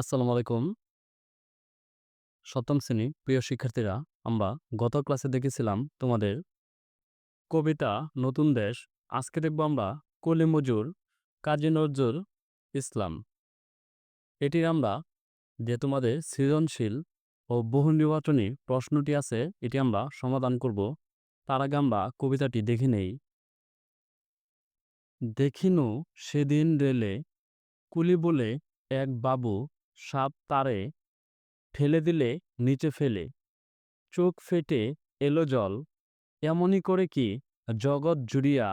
আসসালামু আলাইকুম। সপ্তম শ্রেণি প্রিয় শিক্ষার্থীরা, আমরা গত ক্লাসে দেখেছিলাম তোমাদের কবিতা নতুন দেশ। আজকে দেখব আমরা কলি মজুর কাজী নজরুল ইসলাম। এটির আমরা যে তোমাদের সৃজনশীল ও বহু নির্বাচনী প্রশ্নটি আছে এটি আমরা সমাধান করব। তার আগে আমরা কবিতাটি দেখে নেই। দেখিনু সেদিন রেলে কুলি বলে এক বাবু সাপ তারে ঠেলে দিলে নিচে ফেলে। চোখ ফেটে এলো জল। এমনই করে কি জগৎ জুড়িয়া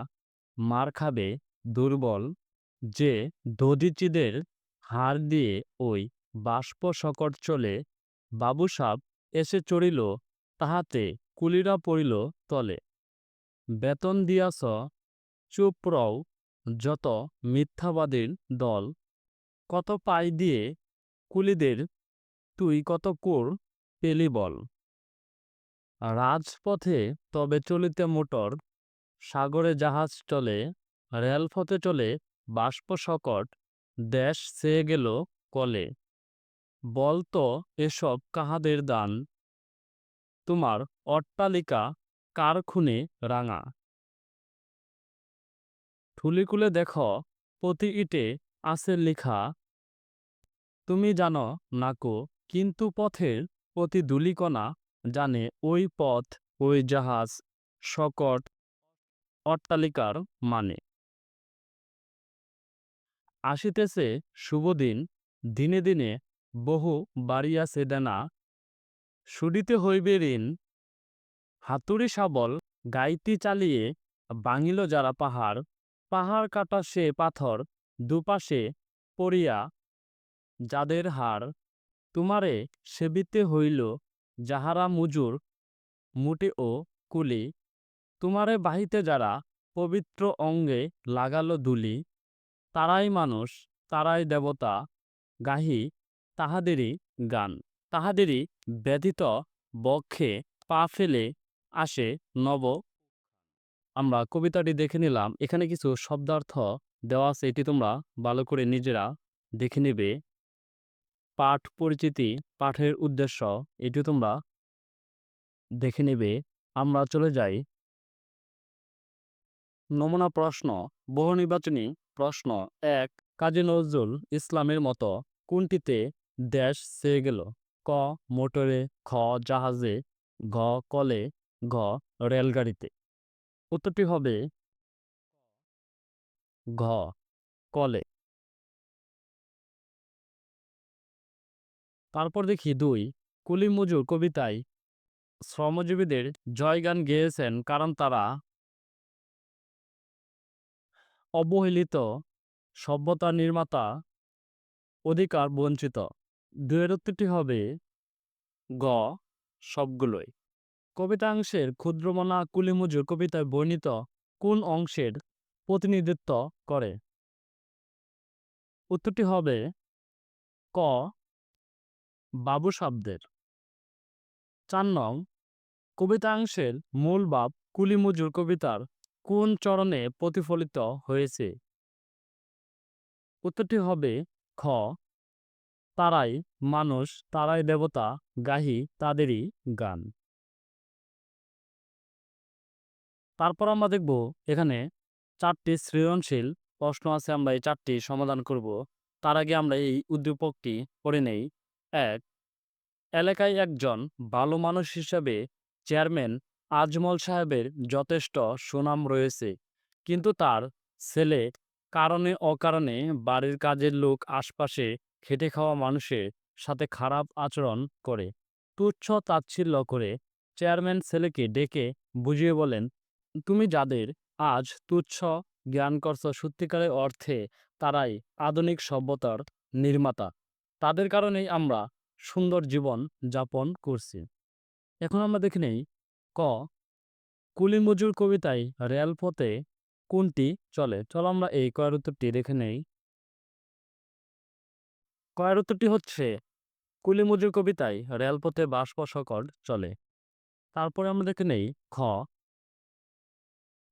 মার খাবে দুর্বল, যে দধিচিদের হাড় দিয়ে ওই বাষ্প শকট চলে। বাবু সাপ এসে চড়িল, তাহাতে কুলিরা পড়িল তলে। বেতন দিয়াস চুপ রও, যত মিথ্যাবাদীর দল। কত পাই দিয়ে কুলিদের তুই কত কোর পেলি বল। রাজপথে তবে চলিতে মোটর, সাগরে জাহাজ চলে, রেলপথে চলে, বাষ্প শকট দেশ চেয়ে গেল কলে। বল তো এসব কাহাদের দান? তোমার অট্টালিকা কার খুনে রাঙা? ঠুলিকুলে দেখ, প্রতি ইটে আছে লিখা তুমি জানো নাকো, কিন্তু পথের প্রতি দুলিকণা জানে ওই পথ, ওই জাহাজ শকট অট্টালিকার মানে। আসিতেছে শুভদিন, দিনে দিনে বহু বাড়িয়াছে দেনা, সুদিতে হইবে ঋণ। হাতুড়ি শাবল গাইতি চালিয়ে বাঙিল যারা পাহাড় পাহাড় কাটা সে পাথর, দুপাশে পড়িয়া যাদের হার তোমারে সেবিতে হইল যাহারা মুজুর, মুটে ও কুলি, তোমারে বাহিতে যারা পবিত্র অঙ্গে লাগালো দুলি তারাই মানুষ, তারাই দেবতা, গাহি তাহাদেরই গান। তাহাদেরই ব্যথিত বক্ষে পা ফেলে আসে নব। আমরা কবিতাটি দেখে নিলাম। এখানে কিছু শব্দার্থ দেওয়া আছে, এটি তোমরা ভালো করে নিজেরা দেখে নেবে। পাঠ পরিচিতি, পাঠের উদ্দেশ্য এটি তোমরা দেখে নেবে। আমরা চলে যাই। নমুনা প্রশ্ন, বহু নির্বাচনী প্রশ্ন এক, কাজী নজরুল ইসলামের মতো কোনটিতে দেশ চেয়ে গেল? ক, মোটরে, খ, জাহাজে, ঘ, কলে, ঘ, রেলগাড়িতে। উত্তরটি হবে ঘ, কলে। তারপর দেখি দুই কুলি মজুর কবিতায় শ্রমজীবীদের জয়গান গেয়েছেন কারণ তারা অবহেলিত সভ্যতা নির্মাতা অধিকার বঞ্চিত। দুয়ের উত্তরটি হবে গ, সবগুলোই। কবিতাংশের ক্ষুদ্রমনা কুলিমজুর কবিতায় বর্ণিত কোন অংশের প্রতিনিধিত্ব করে? উত্তরটি হবে ক বাবু শব্দের। চার নং, কবিতাংশের মূল ভাব কুলিমজুর কবিতার কোন চরণে প্রতিফলিত হয়েছে? উত্তরটি হবে খ, তারাই মানুষ, তারাই দেবতা, গাহি তাদেরই গান। তারপর আমরা দেখব এখানে চারটি সৃজনশীল প্রশ্ন আছে, আমরা এই চারটি সমাধান করব। তার আগে আমরা এই উদ্দীপকটি পড়ে নেই। এক এলাকায় একজন ভালো মানুষ হিসাবে চেয়ারম্যান আজমল সাহেবের যথেষ্ট সুনাম রয়েছে। কিন্তু তার ছেলে কারণে অকারণে বাড়ির কাজের লোক আশপাশে খেটে খাওয়া মানুষের সাথে খারাপ আচরণ করে। তুচ্ছ তাচ্ছিল্য করে চেয়ারম্যান ছেলেকে ডেকে বুঝিয়ে বলেন, তুমি যাদের আজ তুচ্ছ জ্ঞান করছ, সত্যিকারের অর্থে তারাই আধুনিক সভ্যতার নির্মাতা। তাদের কারণেই আমরা সুন্দর জীবন যাপন করছি। এখন আমরা দেখে নেই, ক কুলি মজুর কবিতায় রেলপথে কোনটি চলে? চলো আমরা এই কয়ের উত্তরটি দেখে নেই। কয়ের উত্তরটি হচ্ছে কুলি মজুর কবিতায় রেলপথে বাষ্প চলে। তারপরে আমরা দেখে নেই, খ,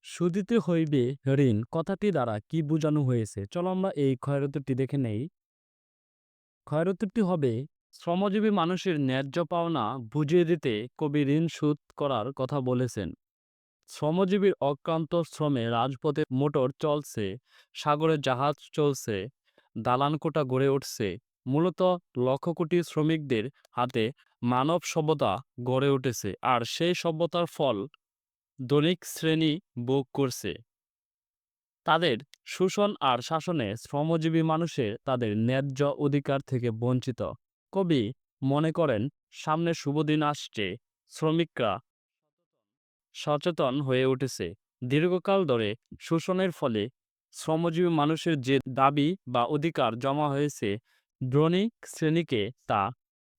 সুদিতে হইবে ঋণ, কথাটি দ্বারা কি বোঝানো হয়েছে? চলো আমরা এই ক্ষয়ের উত্তরটি দেখে নেই। ক্ষয়ের হবে শ্রমজীবী মানুষের ন্যায্য পাওনা বুঝিয়ে দিতে কবি ঋণ শোধ করার কথা বলেছেন। শ্রমজীবীর অক্রান্ত শ্রমে রাজপথে মোটর চলছে, সাগরে জাহাজ চলছে দালানকোটা গড়ে উঠছে, মূলত লক্ষ কোটি শ্রমিকদের হাতে মানব সভ্যতা গড়ে উঠেছে আর সেই সভ্যতার ফল দৈনিক শ্রেণি ভোগ করছে। তাদের শোষণ আর শাসনে শ্রমজীবী মানুষের তাদের ন্যায্য অধিকার থেকে বঞ্চিত। কবি মনে করেন, সামনে শুভদিন আসছে, শ্রমিকরা সচেতন হয়ে উঠেছে। দীর্ঘকাল ধরে শোষণের ফলে শ্রমজীবী মানুষের যে দাবি বা অধিকার জমা হয়েছে দ্রণিক শ্রেণীকে তা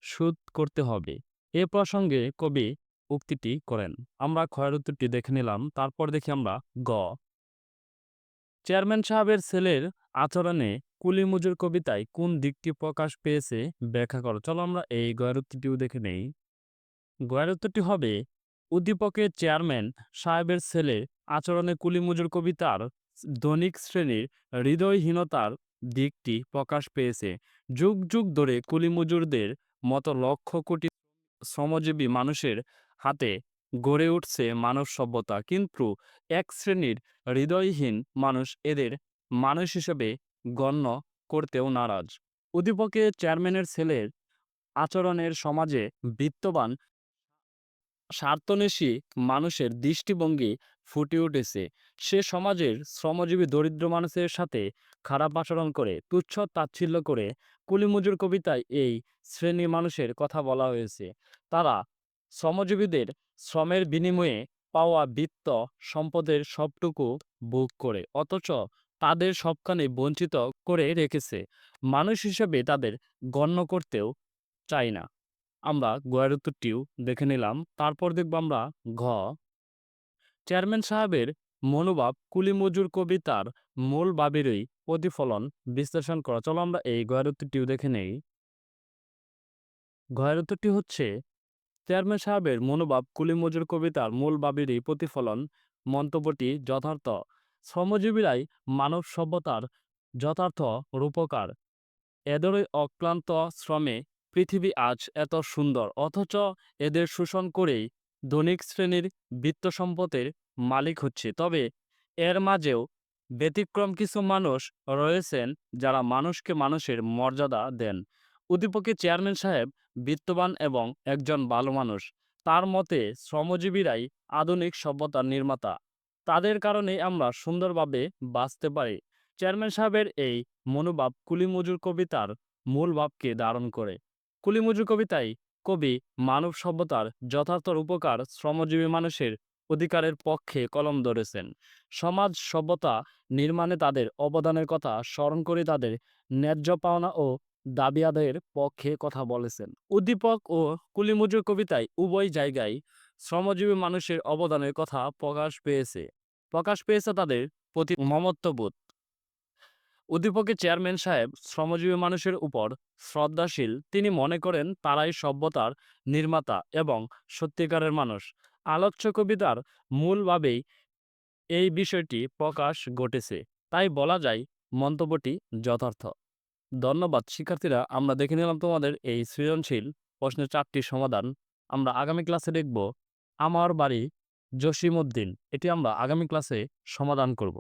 শোধ করতে হবে। এ প্রসঙ্গে কবি উক্তিটি করেন। আমরা ক্ষয়ের দেখে নিলাম, তারপর দেখি আমরা গ চেয়ারম্যান সাহেবের ছেলের আচরণে কুলি মজুর কবিতায় কোন দিকটি প্রকাশ পেয়েছে ব্যাখ্যা করো। চলো আমরা এই গয়ের উত্তরটিও দেখে নেই। গয়ের উত্তরটি হবে, উদ্দীপকের চেয়ারম্যান সাহেবের ছেলে আচরণে কুলি মজুর কবিতার দৈনিক শ্রেণির হৃদয়হীনতার দিকটি প্রকাশ পেয়েছে। যুগ যুগ ধরে কুলি মজুরদের মতো লক্ষ কোটি শ্রমজীবী মানুষের হাতে গড়ে উঠছে মানব সভ্যতা। কিন্তু এক শ্রেণির হৃদয়হীন মানুষ এদের মানুষ হিসেবে গণ্য করতেও নারাজ। উদ্দীপকে চেয়ারম্যানের ছেলের আচরণের সমাজে বিত্তবান স্বার্থনেশী মানুষের দৃষ্টিভঙ্গি ফুটে উঠেছে। সে সমাজের শ্রমজীবী দরিদ্র মানুষের সাথে খারাপ আচরণ করে, তুচ্ছ তাচ্ছিল্য করে। কুলিমজুর কবিতায় এই শ্রেণি মানুষের কথা বলা হয়েছে। তারা শ্রমজীবীদের শ্রমের বিনিময়ে পাওয়া বিত্ত সম্পদের সবটুকু ভোগ করে, অথচ তাদের সবখানে বঞ্চিত করে রেখেছে। মানুষ হিসেবে তাদের গণ্য করতেও চাই না। আমরা গয়ের উত্তরটিও দেখে নিলাম। তারপর দেখব আমরা ঘ। চেয়ারম্যান সাহেবের মনোভাব কুলিমজুর কবিতার মূল ভাবেরই প্রতিফলন বিশ্লেষণ করা। চলো আমরা এই গয়ের উত্তরটিও দেখে নেই। গয়ের উত্তরটি হচ্ছে চেয়ারম্যান সাহেবের মনোভাব কুলিমজুর কবিতার মূল ভাবেরই প্রতিফলন। মন্তব্যটি যথার্থ। শ্রমজীবীরাই মানব সভ্যতার যথার্থ রূপকার। এদেরই অক্লান্ত শ্রমে পৃথিবী আজ এত সুন্দর, অথচ এদের শোষণ করেই ধনিক শ্রেণির বিত্ত সম্পদের মালিক হচ্ছে। তবে এর মাঝেও ব্যতিক্রম কিছু মানুষ রয়েছেন যারা মানুষকে মানুষের মর্যাদা দেন। উদ্দীপকে চেয়ারম্যান সাহেব বিত্তবান এবং একজন ভালো মানুষ। তার মতে, শ্রমজীবীরাই আধুনিক সভ্যতার নির্মাতা। তাদের কারণে আমরা সুন্দরভাবে বাঁচতে পারি। চেয়ারম্যান সাহেবের এই মনোভাব কুলিমজুর কবিতার মূল ভাবকে ধারণ করে। কুলিমজুর কবিতায় কবি মানব সভ্যতার যথার্থ উপকার শ্রমজীবী মানুষের অধিকারের পক্ষে কলম ধরেছেন। সমাজ সভ্যতা নির্মাণে তাদের অবদানের কথা স্মরণ করে তাদের ন্যায্য পাওনা ও দাবি আদায়ের পক্ষে কথা বলেছেন। উদ্দীপক ও কুলিমজুর কবিতায় উভয় জায়গায় শ্রমজীবী মানুষের অবদানের কথা প্রকাশ পেয়েছে। প্রকাশ পেয়েছে তাদের প্রতি মমত্ববোধ। উদ্দীপকে চেয়ারম্যান সাহেব শ্রমজীবী মানুষের উপর শ্রদ্ধাশীল। তিনি মনে করেন, তারাই সভ্যতার নির্মাতা এবং সত্যিকারের মানুষ। আলোচ্য কবিতার মূলভাবেই এই বিষয়টি প্রকাশ ঘটেছে। তাই বলা যায়, মন্তব্যটি যথার্থ। ধন্যবাদ। শিক্ষার্থীরা, আমরা দেখে নিলাম তোমাদের এই সৃজনশীল প্রশ্নের চারটি সমাধান। আমরা আগামী ক্লাসে দেখব, আমার বাড়ি জসিমউদ্দিন। এটি আমরা আগামী ক্লাসে সমাধান করব।